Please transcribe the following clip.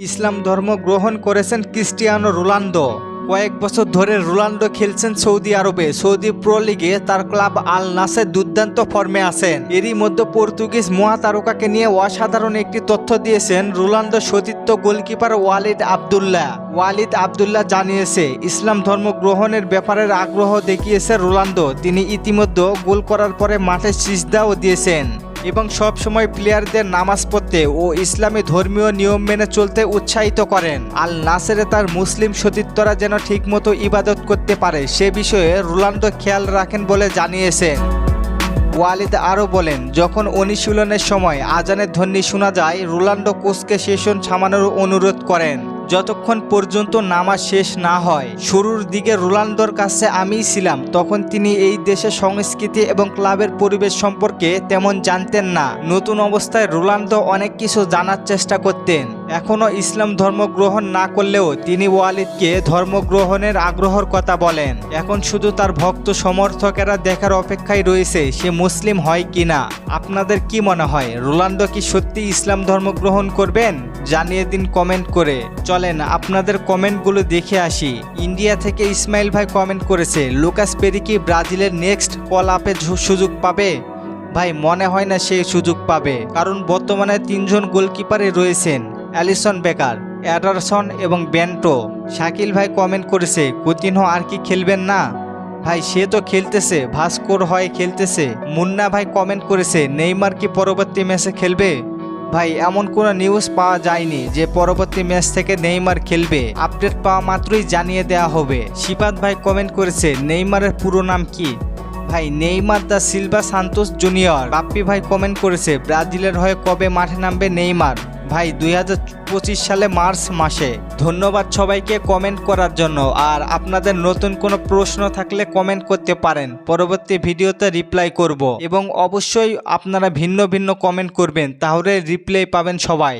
ইসলাম ধর্ম গ্রহণ করেছেন ক্রিস্টিয়ানো রোনালদো। কয়েক বছর ধরে রোনালদো খেলছেন সৌদি আরবে। সৌদি প্রো লিগে তার ক্লাব আল নাসের দুর্দান্ত ফর্মে আছেন। এরই মধ্যে পর্তুগিজ মহাতারকাকে নিয়ে অসাধারণ একটি তথ্য দিয়েছেন রোনালদো সতীর্থ goalkeeper Walid Abdullah. Walid Abdullah জানিয়েছে, ইসলাম ধর্ম গ্রহণের ব্যাপারে আগ্রহ দেখিয়েছে রোনালদো। তিনি ইতিমধ্যে গোল করার পরে মাঠে সিজদাও দিয়েছেন। এবং সব সময় প্লেয়ারদের নামাজ পড়তে ও ইসলামী ধর্মীয় নিয়ম মেনে চলতে উৎসাহিত করেন। আল নাসেরে তার মুসলিম সতীর্থরা যেন ঠিকমতো ইবাদত করতে পারে, সে বিষয়ে রোনাল্ডো খেয়াল রাখেন বলে জানিয়েছেন। ওয়ালিদ আরও বলেন, যখন অনুশীলনের সময় আজানের ধ্বনি শোনা যায় রোনাল্ডো কোচকে সেশন থামানোর অনুরোধ করেন। যতক্ষণ পর্যন্ত নামা শেষ না হয়, শুরুর দিকে রোনাল্ডোর কাছে আমি ছিলাম, তখন তিনি এই দেশের সংস্কৃতি এবং ক্লাবের পরিবেশ সম্পর্কে তেমন জানতেন না। নতুন অবস্থায় রোনাল্ডো অনেক কিছু জানার চেষ্টা করতেন। এখনও ইসলাম ধর্ম গ্রহণ না করলেও তিনি ওয়ালিদকে ধর্ম গ্রহণের আগ্রহর কথা বলেন। এখন শুধু তার ভক্ত সমর্থকেরা দেখার অপেক্ষায় রয়েছে, সে মুসলিম হয় কি না? আপনাদের কি মনে হয় রোনাল্ডো কি সত্যি ইসলাম ধর্ম গ্রহণ করবেন? জানিয়ে দিন কমেন্ট করে। চলেন, আপনাদের কমেন্টগুলো দেখে আসি। ইন্ডিয়া থেকে ইসমাইল ভাই কমেন্ট করেছে, লুকাস পেরি কি ব্রাজিলের নেক্সট কল আপে সুযোগ পাবে? ভাই, মনে হয় না সে সুযোগ পাবে, কারণ বর্তমানে তিনজন গোলকিপারে রয়েছেন। অ্যালিসন বেকার, অ্যাডারসন এবং বেন্টো। শাকিল ভাই কমেন্ট করেছে, কুতিনহো আর কি খেলবেন না? ভাই, সে তো খেলতেছে, ভাস্কর হয় খেলতেছে। মুন্না ভাই কমেন্ট করেছে, নেইমার কি পরবর্তী ম্যাচে খেলবে? ভাই, এমন কোনো নিউজ পাওয়া যায়নি যে পরবর্তী ম্যাচ থেকে নেইমার খেলবে। আপডেট পাওয়া মাত্রই জানিয়ে দেওয়া হবে। শিপাত ভাই কমেন্ট করেছে, নেইমারের পুরো নাম কি? ভাই, Neymar da Silva Santos junior. Bappi ভাই কমেন্ট করেছে, ব্রাজিলের হয়ে কবে মাঠে নামবে নেইমার? ভাই, দুই হাজার পঁচিশ সালে মার্চ মাসে। ধন্যবাদ সবাইকে কমেন্ট করার জন্য। আর আপনাদের নতুন কোনো প্রশ্ন থাকলে কমেন্ট করতে পারেন। পরবর্তী ভিডিওতে রিপ্লাই করব। এবং অবশ্যই আপনারা ভিন্ন ভিন্ন কমেন্ট করবেন। তাহলে রিপ্লাই পাবেন সবাই।